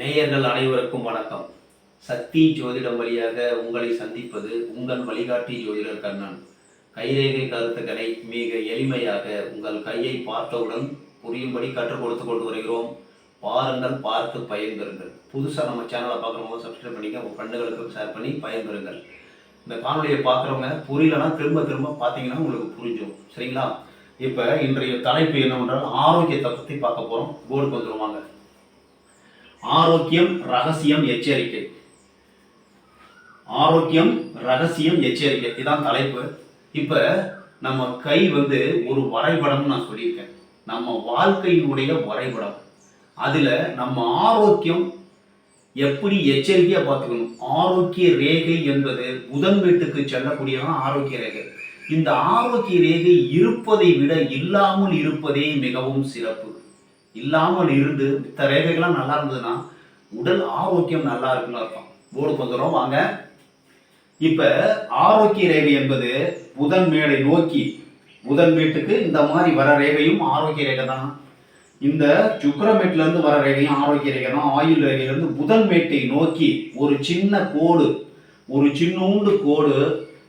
நேயர்கள் அனைவருக்கும் வணக்கம். சக்தி ஜோதிடம் வழியாக உங்களை சந்திப்பது உங்கள் வழிகாட்டி ஜோதிடர் கண்ணன். கைரேகை கருத்துக்களை மிக எளிமையாக உங்கள் கையை பார்த்தவுடன் புரியும்படி கற்றுக் கொடுத்து கொண்டு வருகிறோம். பாருங்கள் பார்த்து பயன்பெறுங்கள். புதுசாக நம்ம சேனலை பார்க்குறவங்க சப்ஸ்கிரைப் பண்ணிக்க உங்கள் ஃப்ரெண்டுகளுக்கும் ஷேர் பண்ணி பயன்பெறுங்கள். இந்த காணொலியை பார்க்குறவங்க புரியலன்னா திரும்ப திரும்ப பார்த்தீங்கன்னா உங்களுக்கு புரிஞ்சும் சரிங்களா? இப்போ இன்றைய தலைப்பு என்னவென்றால் ஆரோக்கியத்தை பற்றி பார்க்க போகிறோம் போர்டுக்கு வந்துடுவாங்க ஆரோக்கியம் ரகசியம் எச்சரிக்கை. ஆரோக்கியம் ரகசியம் எச்சரிக்கை. இதான் தலைப்பு. இப்ப நம்ம கை வந்து ஒரு வரைபடம்னு நான் சொல்லியிருக்கேன். நம்ம வாழ்க்கையினுடைய வரைபடம். அதுல நம்ம ஆரோக்கியம் எப்படி எச்சரிக்கையா பார்த்துக்கணும்? ஆரோக்கிய ரேகை என்பது புதன் வீட்டுக்கு செல்லக்கூடியதான் ஆரோக்கிய ரேகை. இந்த ஆரோக்கிய ரேகை இருப்பதை விட இல்லாமல் இருப்பதே மிகவும் சிறப்பு. இல்லாமல் இருந்து மித்த ரேகைகள்லாம் நல்லா இருந்ததுன்னா உடல் ஆரோக்கியம் நல்லா இருக்குன்னு அர்த்தம். போர்டு வந்துடும் வாங்க. இப்போ ஆரோக்கிய ரேகை என்பது புதன் மேடை நோக்கி புதன் வீட்டுக்கு இந்த மாதிரி வர ரேகையும் ஆரோக்கிய ரேகை தான். இந்த சுக்கரமேட்டிலேருந்து வர ரேகையும் ஆரோக்கிய ரேகை தான். ஆயுள் ரேகையிலேருந்து புதன் மேட்டை நோக்கி ஒரு சின்ன கோடு ஒரு சின்னூண்டு கோடு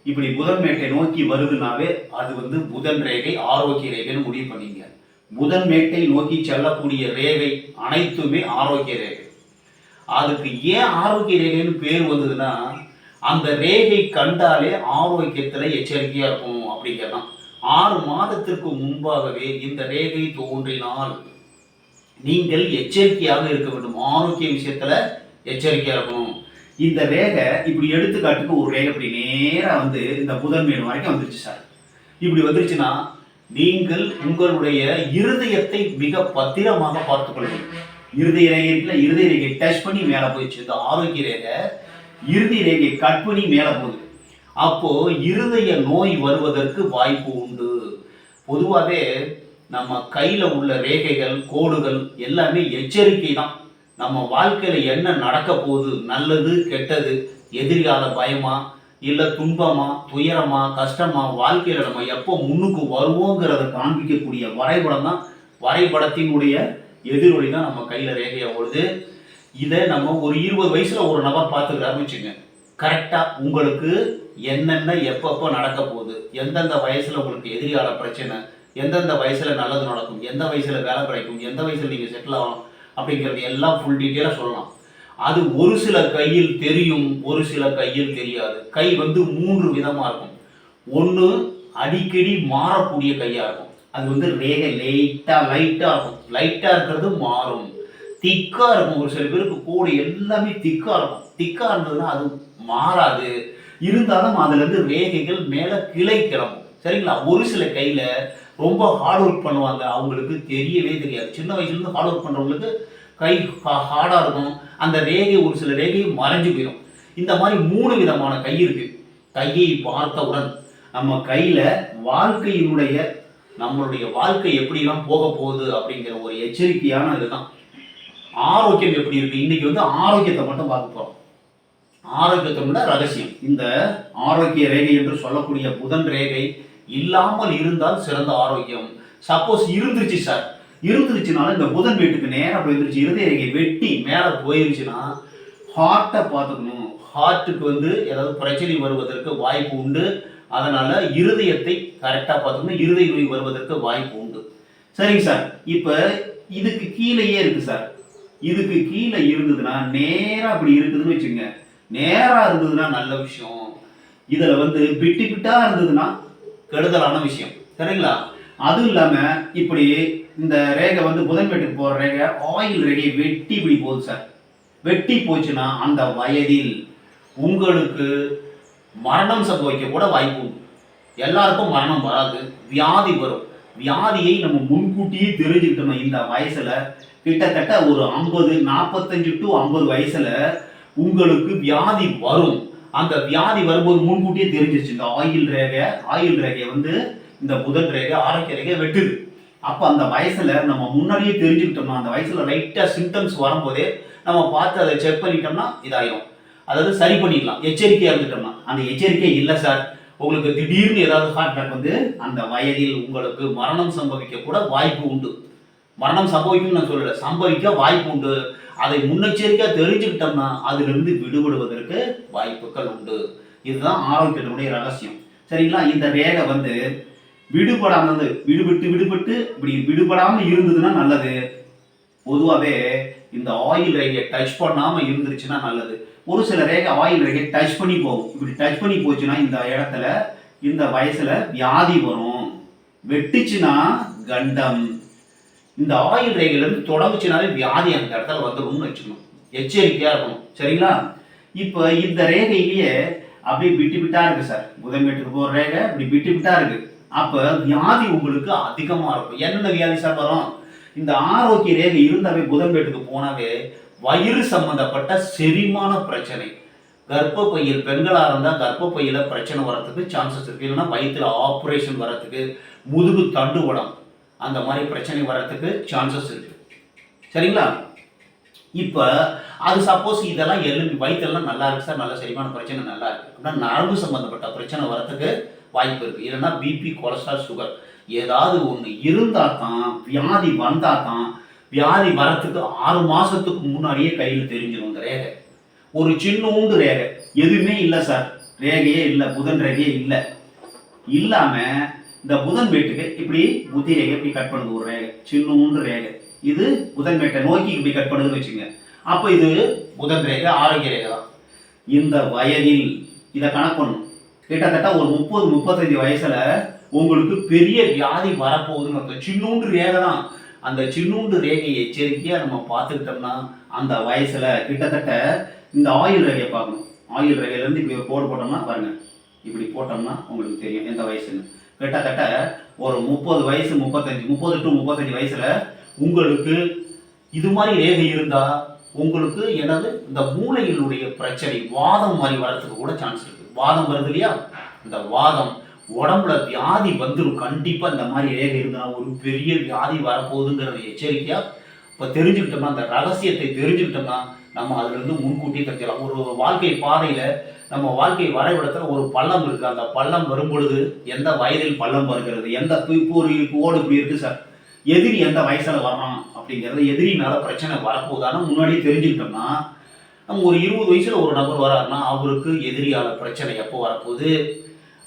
இப்படி புதன் மேட்டை நோக்கி வருதுனாவே அது வந்து புதன் ரேகை ஆரோக்கிய ரேகைன்னு முடிவு பண்ணிங்க. புதன் மேட்டை நோக்கி செல்லக்கூடிய ரேகை அனைத்துமே ஆரோக்கிய ரேகை. அதுக்கு ஏன் ஆரோக்கிய ரேகைன்னு பேர் வந்ததுன்னா அந்த ரேகை கண்டாலே ஆரோக்கியத்தில் எச்சரிக்கையாக இருக்கும் அப்படிங்கிறதான். ஆறு மாதத்திற்கு முன்பாகவே இந்த ரேகை தோன்றினால் நீங்கள் எச்சரிக்கையாக இருக்க வேண்டும். ஆரோக்கிய விஷயத்தில் எச்சரிக்கையாக இருக்கணும். இந்த ரேகை இப்படி எடுத்துக்காட்டுக்கு ஒரு ரேகை இப்படி நேராக வந்து இந்த புதன் மீன் வரைக்கும் வந்துருச்சு சார். இப்படி வந்துருச்சுன்னா நீங்கள் உங்களுடைய இருதயத்தை மிக பத்திரமாக பார்த்துக் இருதய ரேகையில் இருதய ரேகை டச் பண்ணி மேலே போயிடுச்சு இந்த ஆரோக்கிய ரேகை இறுதி ரேகை கட் பண்ணி மேலே போகுது அப்போ இருதய நோய் வருவதற்கு வாய்ப்பு உண்டு. பொதுவாகவே நம்ம கையில் உள்ள ரேகைகள் கோடுகள் எல்லாமே எச்சரிக்கை தான். நம்ம வாழ்க்கையில் என்ன நடக்க போகுது நல்லது கெட்டது எதிர்கால பயமா இல்லை துன்பமா துயரமா கஷ்டமா வாழ்க்கையில் நம்ம எப்போ முன்னுக்கு வருவோங்கிறத காண்பிக்கக்கூடிய வரைபடம் தான் வரைபடத்தினுடைய எதிரொலி தான் நம்ம கையில் ரேகையாக ஓடுது. இதை நம்ம ஒரு இருபது வயசில் ஒரு நபர் பார்த்துக்கிறாருன்னு வச்சுங்க கரெக்டாக உங்களுக்கு என்னென்ன எப்பப்போ நடக்க போகுது எந்தெந்த வயசில் உங்களுக்கு எதிரியால பிரச்சனை எந்தெந்த வயசில் நல்லது நடக்கும் எந்த வயசில் வேலை கிடைக்கும் எந்த வயசில் நீங்கள் செட்டில் ஆகணும் அப்படிங்கிறது எல்லாம் ஃபுல் டீட்டெயிலாக சொல்லலாம். அது ஒரு சில கையில் தெரியும் ஒரு சில கையில் தெரியாது. கை வந்து மூன்று விதமாக இருக்கும். ஒன்று அடிக்கடி மாறக்கூடிய கையாக இருக்கும். அது வந்து ரேகை லைட்டாக லைட்டாக இருக்கும். லைட்டாக இருக்கிறது மாறும். திக்காக இருக்கும். ஒரு சில பேருக்கு கோடு எல்லாமே திக்காக இருக்கும். திக்காக இருந்ததுன்னா அது மாறாது. இருந்தாலும் அதுலேருந்து ரேகைகள் மேலே கிளை கிளம்பும். சரிங்களா? ஒரு சில கையில் ரொம்ப ஹார்ட் ஒர்க் பண்ணுவாங்க. அவங்களுக்கு தெரியவே தெரியாது. சின்ன வயசுலேருந்து ஹார்ட் ஒர்க் பண்ணுறவங்களுக்கு கை ஹார்டாக இருக்கும். அந்த ரேகை ஒரு சில ரேகை மறைஞ்சு போயிடும் இந்த மாதிரி மூணு விதமான கை இருக்கு. கையை பார்த்தவுடன் நம்ம கையில வாழ்க்கையினுடைய நம்மளுடைய வாழ்க்கை எப்படிலாம் போக போகுது அப்படிங்கிற ஒரு எச்சரிக்கையான இதுதான். ஆரோக்கியம் எப்படி இருக்கு? இன்னைக்கு வந்து ஆரோக்கியத்தை மட்டும் பார்க்க போறோம். ஆரோக்கியத்தை விட ரகசியம். இந்த ஆரோக்கிய ரேகை என்று சொல்லக்கூடிய புதன் ரேகை இல்லாமல் இருந்தால் சிறந்த ஆரோக்கியம். சப்போஸ் இருந்துருச்சு சார் இருந்துருச்சுனால இந்த புதன் வீட்டுக்கு நேராக போயிருந்துருச்சு இருதய ரேகை வெட்டி மேலே போயிருச்சுன்னா ஹார்ட்டை பார்த்துக்கணும். ஹார்ட்டுக்கு வந்து ஏதாவது பிரச்சனை வருவதற்கு வாய்ப்பு உண்டு. அதனால் இருதயத்தை கரெக்டாக பார்த்துக்கணும். இருதய நோய் வருவதற்கு வாய்ப்பு உண்டு. சரிங்க சார். இப்போ இதுக்கு கீழேயே இருக்குது சார். இதுக்கு கீழே இருந்ததுன்னா நேராக அப்படி இருக்குதுன்னு வச்சுங்க நேராக இருந்ததுன்னா நல்ல விஷயம். இதில் வந்து பிட்டு பிட்டாக இருந்ததுன்னா கெடுதலான விஷயம். சரிங்களா? அதுவும் இல்லாமல் இப்படி இந்த ரேகை வந்து புதன் வீட்டுக்கு போகிற ரேகை ஆயில் ரேகையை வெட்டி இப்படி போகுது சார். வெட்டி போச்சுன்னா அந்த வயதில் உங்களுக்கு மரணம் சம்பவிக்க கூட வாய்ப்பு உண்டு. எல்லாருக்கும் மரணம் வராது வியாதி வரும். வியாதியை நம்ம முன்கூட்டியே தெரிஞ்சுக்கிட்டோம் இந்த வயசுல கிட்டத்தட்ட ஒரு ஐம்பது நாற்பத்தஞ்சு டு ஐம்பது வயசுல உங்களுக்கு வியாதி வரும். அந்த வியாதி வரும்போது முன்கூட்டியே தெரிஞ்சிருச்சு இந்த ஆயில் ரேகை. ஆயில் ரேகையை வந்து இந்த புதன் ரேகை ஆரோக்கிய ரேகை வெட்டுது. அப்போ அந்த வயசுல நம்ம முன்னாடியே தெரிஞ்சுக்கிட்டோம்னா அந்த வயசுல லைட்டா சிம்டம்ஸ் வரும்போதே நம்ம பார்த்து அதை செக் பண்ணிட்டோம்னா இதாயிரும். அதாவது சரி பண்ணிடலாம். எச்சரிக்கையா இருந்துட்டோம்னா. அந்த எச்சரிக்கை இல்லை சார் உங்களுக்கு திடீர்னு ஏதாவது ஹார்ட் அட்டாக் வந்து அந்த வயதில் உங்களுக்கு மரணம் சம்பவிக்க கூட வாய்ப்பு உண்டு. மரணம் சம்பவிக்கும் நான் சொல்லல. சம்பவிக்க வாய்ப்பு உண்டு. அதை முன்னெச்சரிக்கையாக தெரிஞ்சுக்கிட்டோம்னா அதிலிருந்து விடுபடுவதற்கு வாய்ப்புகள் உண்டு. இதுதான் ஆரோக்கியத்தினுடைய ரகசியம். சரிங்களா? இந்த ரேகை வந்து விடுபடாம வந்து விடுபட்டு விடுபட்டு இப்படி விடுபடாம இருந்ததுன்னா நல்லது. பொதுவாகவே இந்த ஆயில் ரேகையை டச் பண்ணாம இருந்துருச்சுன்னா நல்லது. ஒரு சில ரேகை ஆயில் ரேகை டச் பண்ணி போகும். இப்படி டச் பண்ணி போச்சுன்னா இந்த இடத்துல இந்த வயசுல வியாதி வரும். வெட்டுச்சுன்னா கண்டம். இந்த ஆயில் ரேகையில இருந்து தொடங்குச்சுனாலே வியாதி அந்த இடத்துல வந்துடும்னு வச்சுக்கணும். எச்சரிக்கையா இருக்கணும். சரிங்களா? இப்போ இந்த ரேகையிலேயே அப்படியே விட்டு விட்டா இருக்கு சார். புதன்மேட்டுக்கு போற ரேகை இப்படி விட்டு விட்டா இருக்கு. அப்ப வியாதி உங்களுக்கு அதிகமா இருக்கும். என்னென்ன வியாதி சார் வரும்? இந்த ஆரோக்கிய ரேகை இருந்தாவே புதன்மேட்டுக்கு போனாவே வயிறு சம்பந்தப்பட்ட செரிமான பிரச்சனை. கர்ப்பப்பையில் பெண்களா இருந்தா கர்ப்பப்பையில பிரச்சனை வரதுக்கு சான்சஸ் இருக்கு. இல்லைன்னா வயிற்றுல ஆப்ரேஷன் வரத்துக்கு முதுகு தண்டுவடம் அந்த மாதிரி பிரச்சனை வரத்துக்கு சான்சஸ் இருக்கு. சரிங்களா? இப்போ அது சப்போஸ் இதெல்லாம் எலும்பு வயிற்றுலாம் நல்லா இருக்கு சார். நல்ல செரிமான பிரச்சனை நல்லா இருக்கு. அப்படின்னா நரம்பு சம்பந்தப்பட்ட பிரச்சனை வரத்துக்கு வாய்ப்பு இருக்குது இல்லைன்னா பிபி கொலஸ்ட்ரால் சுகர் ஏதாவது ஒன்று இருந்தால் தான் வியாதி வந்தால் தான் வியாதி வரத்துக்கு ஆறு மாதத்துக்கு முன்னாடியே கையில் தெரிஞ்சிடும் இந்த ரேகை. ஒரு சின்னூண்டு ரேகை. எதுவுமே இல்லை சார். ரேகையே இல்லை புதன் ரேகையே இல்லை. இல்லாமல் இந்த புதன் மேட்டுக்கு இப்படி புத்தி ரேகை இப்படி கட் பண்ணுது ஒரு ரேகை. சின்னூண்டு ரேகை. இது புதன் மேட்டை நோக்கி இப்படி கட் பண்ணுதுன்னு வச்சுங்க. அப்போ இது புதன் ரேகை ஆரோக்கிய ரேகை தான். இந்த வயதில் இதை கணக்கு பண்ணணும். கிட்டத்தட்ட ஒரு முப்பது முப்பத்தஞ்சு வயசுல உங்களுக்கு பெரிய வியாதி வரப்போகுதுன்னு அர்த்தம். சின்னூண்டு ரேகை தான். அந்த சின்னூண்டு ரேகையை எச்சரிக்கையாக நம்ம பார்த்துக்கிட்டோம்னா அந்த வயசுல கிட்டத்தட்ட இந்த ஆயில் ரேகையை பார்க்கணும். ஆயில் ரேகையிலேருந்து இப்படி ஒரு கோடு போட்டோம்னா பாருங்க. இப்படி போட்டோம்னா உங்களுக்கு தெரியும் எந்த வயசுன்னு. கிட்டத்தட்ட ஒரு முப்பது வயசு முப்பத்தஞ்சு முப்பது டு முப்பத்தஞ்சு வயசுல உங்களுக்கு இது மாதிரி ரேகை இருந்தால் உங்களுக்கு என்னது? இந்த மூளையினுடைய பிரச்சனை வாதம் மாதிரி வரதுக்கு கூட சான்ஸ் இருக்கு. வாதம் வருது இல்லையா? இந்த வாதம் உடம்புல வியாதி வந்துடும் கண்டிப்பாக இந்த மாதிரி ரேகை இருந்தால் ஒரு பெரிய வியாதி வரப்போகுதுங்கிறத எச்சரிக்கையாக இப்போ தெரிஞ்சுக்கிட்டோம்னா அந்த ரகசியத்தை தெரிஞ்சுக்கிட்டோம்னா நம்ம அதுலேருந்து முன்கூட்டியே தெரிஞ்சுக்கலாம். ஒரு வாழ்க்கை பாதையில் நம்ம வாழ்க்கை வரைபடத்தில் ஒரு பள்ளம் இருக்குது அந்த பள்ளம் வரும் பொழுது எந்த வயதில் பள்ளம் வருகிறது? எந்த இப்போ ஒரு ஓடு இப்படி இருக்குது சார். எதிரி எந்த வயசில் வரணும் அப்படிங்கிறது எதிரினால பிரச்சனை வரப்போகுதான்னு முன்னாடியே தெரிஞ்சுக்கிட்டோம்னா நம்ம ஒரு இருபது வயசுல ஒரு நபர் வராருன்னா அவருக்கு எதிரியால பிரச்சனை எப்போ வரப்போகுது?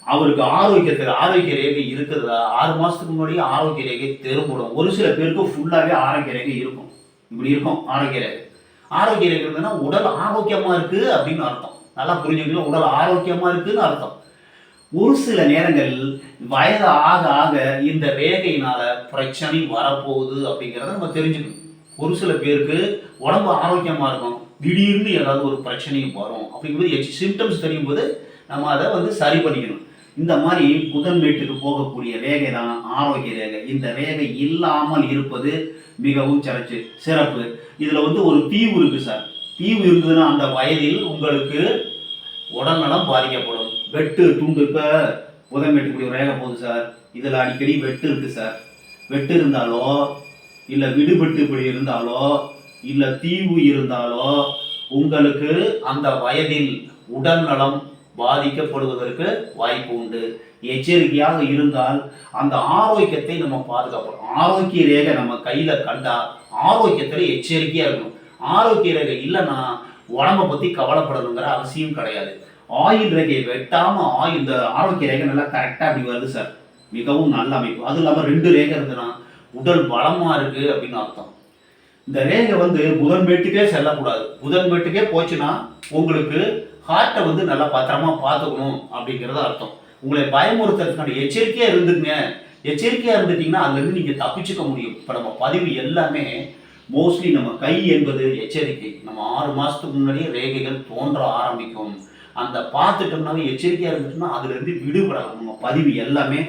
அவருக்கு ஆரோக்கியத்தில் ஆரோக்கிய ரேகை இருக்கிறதா ஆறு மாசத்துக்கு முன்னாடியே ஆரோக்கிய ரேகை தெரும்படும் ஒரு சில பேருக்கு ஃபுல்லாகவே ஆரோக்கிய ரேகை இருக்கும். இப்படி இருக்கும் ஆரோக்கிய ரேகை. ஆரோக்கிய ரேகை இருந்ததுன்னா உடல் ஆரோக்கியமா இருக்கு அப்படின்னு அர்த்தம். நல்லா புரிஞ்சுக்கணும் உடல் ஆரோக்கியமா இருக்குன்னு அர்த்தம். ஒரு சில நேரங்கள் வயது ஆக ஆக இந்த ரேகையினால பிரச்சனை வரப்போகுது அப்படிங்கிறத நம்ம தெரிஞ்சுக்கணும். ஒரு சில பேருக்கு உடம்பு ஆரோக்கியமா இருக்கும். திடீர்னு ஏதாவது ஒரு பிரச்சனையும் வரும் அப்படிங்கும்போது சிம்டம்ஸ் தெரியும் போது நம்ம அதை வந்து சரி பண்ணிக்கணும். இந்த மாதிரி புதன் வீட்டுக்கு போகக்கூடிய ரேகை தான் ஆரோக்கிய ரேகை. இந்த ரேகை இல்லாமல் இருப்பது மிகவும் சிறச்சு சிறப்பு. இதில் வந்து ஒரு தீவு இருக்கு சார். தீவு இருந்ததுன்னா அந்த வயதில் உங்களுக்கு உடல்நலம் பாதிக்கப்படும். வெட்டு துண்டு இப்போ புதன் வெட்டுக்கூடிய ரேகை போகுது சார். இதில் அடிக்கடி வெட்டு இருக்கு சார். வெட்டு இருந்தாலோ இல்லை விடுபட்டு இப்படி இருந்தாலோ இல்லை தீவு இருந்தாலோ உங்களுக்கு அந்த வயதில் உடல்நலம் பாதிக்கப்படுவதற்கு வாய்ப்பு உண்டு. எச்சரிக்கையாக இருந்தால் அந்த ஆரோக்கியத்தை நம்ம பாதுகாப்போம் ஆரோக்கிய ரேகை நம்ம கையில் கண்டா ஆரோக்கியத்தில் எச்சரிக்கையாக இருக்கணும். ஆரோக்கிய ரேகை இல்லைன்னா உடம்பை பற்றி கவலைப்படணுங்கிற அவசியம் கிடையாது. ஆயில் ரேகையை வெட்டாமல் ஆயில் இந்த ஆரோக்கிய ரேகை நல்லா கரெக்டாக அப்படி வருது சார். மிகவும் நல்ல அமைப்பு. அதுவும் இல்லாமல் ரெண்டு ரேகை இருந்ததுன்னா உடல் பலமாக இருக்குது அப்படின்னு அர்த்தம். இந்த ரேகை வந்து புதன் வீட்டுக்கே செல்லக்கூடாது. புதன் வீட்டுக்கே போச்சுன்னா உங்களுக்கு ஹார்ட்டை வந்து நல்லா பத்திரமா பார்த்துக்கணும் அப்படிங்கிறது அர்த்தம். உங்களை பயமுறுத்துறதுக்கான எச்சரிக்கையாக இருந்துங்க எச்சரிக்கையாக இருந்துட்டீங்கன்னா அதுலேருந்து நீங்கள் தப்பிச்சுக்க முடியும். இப்போ நம்ம பதிவு எல்லாமே மோஸ்ட்லி நம்ம கை என்பது எச்சரிக்கை. நம்ம ஆறு மாதத்துக்கு முன்னாடியே ரேகைகள் தோன்ற ஆரம்பிக்கும். அந்த பார்த்துட்டோம்னாவே எச்சரிக்கையாக இருந்துட்டோம்னா அதுலேருந்து விடுபடலாம். நம்ம பதிவு எல்லாமே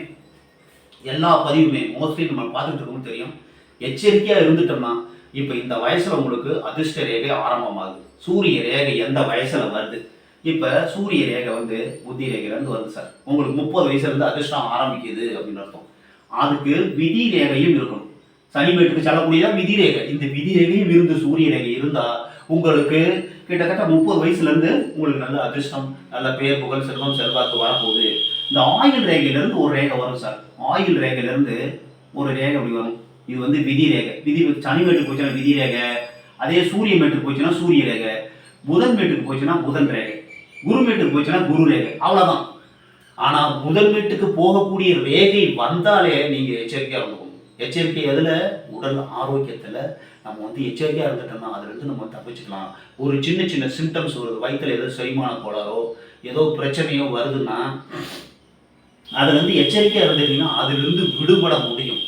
எல்லா பதிவுமே மோஸ்ட்லி நம்ம பார்த்துட்டு இருக்கோம்னு தெரியும். எச்சரிக்கையாக இருந்துட்டோம்னா இப்போ இந்த வயசில் உங்களுக்கு அதிர்ஷ்ட ரேகை ஆரம்பமாகுது. சூரிய ரேகை எந்த வயசில் வருது? இப்போ சூரிய ரேகை வந்து புத்தி ரேகையிலேருந்து வருது சார். உங்களுக்கு முப்பது வயசுலேருந்து அதிர்ஷ்டம் ஆரம்பிக்குது அப்படின்னு அர்த்தம். அதுக்கு விதி ரேகையும் இருக்கணும். சனி வீட்டுக்கு செல்லக்கூடியதா விதி ரேகை. இந்த விதி ரேகையும் இருந்து சூரிய ரேகை இருந்தால் உங்களுக்கு கிட்டத்தட்ட முப்பது வயசுலேருந்து உங்களுக்கு நல்ல அதிர்ஷ்டம் நல்ல பேர் புகழ் செல்வம் செல்வாக்கு வரப்போகுது. இந்த ஆயில் ரேகையிலேருந்து ஒரு ரேகை வரும் சார். ஆயில் ரேகையிலேருந்து ஒரு ரேகை அப்படி வரும். இது வந்து விதி ரேகை விதி சனி மேட்டுக்கு போச்சுன்னா விதி ரேகை அதே சூரிய மேட்டுக்கு போச்சுன்னா சூரிய ரேகை புதன் மேட்டுக்கு போச்சுன்னா புதன் ரேகை. குரு மேட்டுக்கு போச்சுன்னா குரு ரேகை. அவ்வளோதான் ஆனால் புதன் மேட்டுக்கு போகக்கூடிய ரேகை வந்தாலே நீங்கள் எச்சரிக்கையாக இருந்துக்கணும் எச்சரிக்கை எதில்? உடல் ஆரோக்கியத்தில். நம்ம வந்து எச்சரிக்கையாக இருந்துட்டோம்னா அதுலேருந்து நம்ம தப்பிச்சுக்கலாம். ஒரு சின்ன சின்ன சிம்டம்ஸ் வருது. வயிற்றுல ஏதோ செரிமான கோளாறோ ஏதோ பிரச்சனையோ வருதுன்னா அதுலேருந்து எச்சரிக்கையாக இருந்துட்டீங்கன்னா அதுலேருந்து விடுபட முடியும்.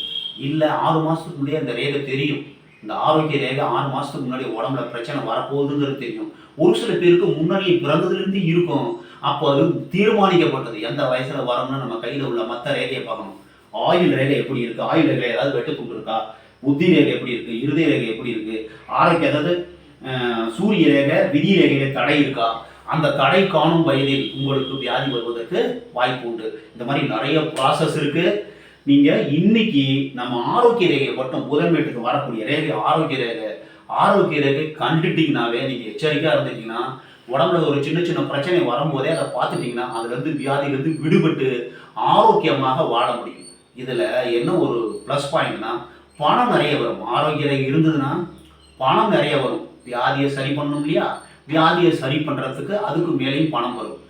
இல்லை ஆறு மாதத்துக்கு முன்னாடியே அந்த ரேகை தெரியும். இந்த ஆரோக்கிய ரேகை ஆறு மாதத்துக்கு முன்னாடி உடம்புல பிரச்சனை வரப்போகுதுங்கிறது தெரியும். ஒரு சில பேருக்கு முன்னாடி பிறந்ததுலேருந்து இருக்கும். அப்போ அது தீர்மானிக்கப்பட்டது. எந்த வயசில் வரணும்னு நம்ம கையில் உள்ள மற்ற ரேகையை பார்க்கணும். ஆயுள் ரேகை எப்படி இருக்கு? ஆயுள் ரேகை ஏதாவது வெட்டுத்துண்டு இருக்கா? புத்தி ரேகை எப்படி இருக்கு? இருதய ரேகை எப்படி இருக்கு? ஆரோக்கிய அதாவது சூரிய ரேகை விதி ரேகையில தடை இருக்கா? அந்த தடை காணும் வயதில் உங்களுக்கு வியாதி வருவதற்கு வாய்ப்பு உண்டு. இந்த மாதிரி நிறைய ப்ராசஸ் இருக்குது நீங்க இன்னைக்கு நம்ம ஆரோக்கிய ரேகை மட்டும் புதன்மேட்டுக்கு வரக்கூடிய ரேகை ஆரோக்கிய ரேகை ஆரோக்கிய ரேகை கண்டுட்டீங்கனாவே நீங்க எச்சரிக்கையா இருந்துட்டீங்கன்னா உடம்புல ஒரு சின்ன சின்ன பிரச்சனை வரும்போதே அதை பார்த்துட்டீங்கன்னா அதுல இருந்து வியாதியிலிருந்து விடுபட்டு ஆரோக்கியமாக வாழ முடியும். இதுல என்ன ஒரு ப்ளஸ் பாயிண்ட்னா பணம் நிறைய வரும். ஆரோக்கிய ரேகை இருந்ததுன்னா பணம் நிறைய வரும். வியாதியை சரி பண்ணணும் இல்லையா? வியாதியை சரி பண்றதுக்கு அதுக்கு மேலேயும் பணம் வரும்.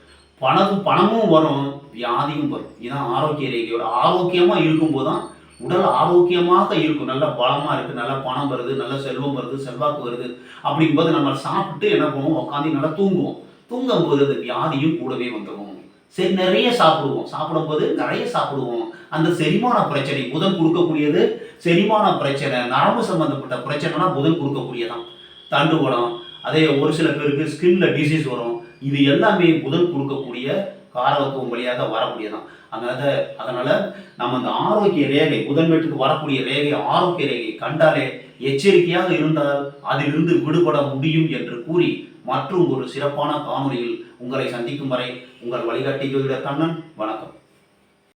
பணம் பணமும் வரும் வியாதியும் வரும். இதுதான் ஆரோக்கிய ரேகையோட ஆரோக்கியமாக இருக்கும்போது தான் உடல் ஆரோக்கியமாக இருக்கும். நல்ல பலமாக இருக்குது நல்ல பணம் வருது நல்ல செல்வம் வருது செல்வாக்கு வருது. அப்படிங்கும்போது நம்ம சாப்பிட்டு என்ன பண்ணுவோம்? உட்காந்து நல்லா தூங்குவோம். தூங்கும்போது அந்த வியாதியும் கூடவே வந்துடும் சரி நிறைய சாப்பிடுவோம். சாப்பிடும்போது நிறைய சாப்பிடுவோம். அந்த செரிமான பிரச்சனை புதன் கொடுக்கக்கூடியது செரிமான பிரச்சனை நரம்பு சம்பந்தப்பட்ட பிரச்சனைனா புதன் கொடுக்கக்கூடியதான். தண்டுவடம் அதே ஒரு சில பேருக்கு ஸ்கின்ல டிசீஸ் வரும். இது எல்லாமே புதன் கொடுக்கக்கூடிய காரகத்துவம் வழியாக வரக்கூடியதான் அதனால அதனால நம்ம அந்த ஆரோக்கிய ரேகை புதன் வீட்டுக்கு வரக்கூடிய ரேகை ஆரோக்கிய ரேகை கண்டாலே எச்சரிக்கையாக இருந்தால் அதிலிருந்து விடுபட முடியும் என்று கூறி மற்றும் ஒரு சிறப்பான காணொலியில் உங்களை சந்திக்கும் வரை உங்கள் வழிகாட்டி ஜோதிடர் கண்ணன். வணக்கம்.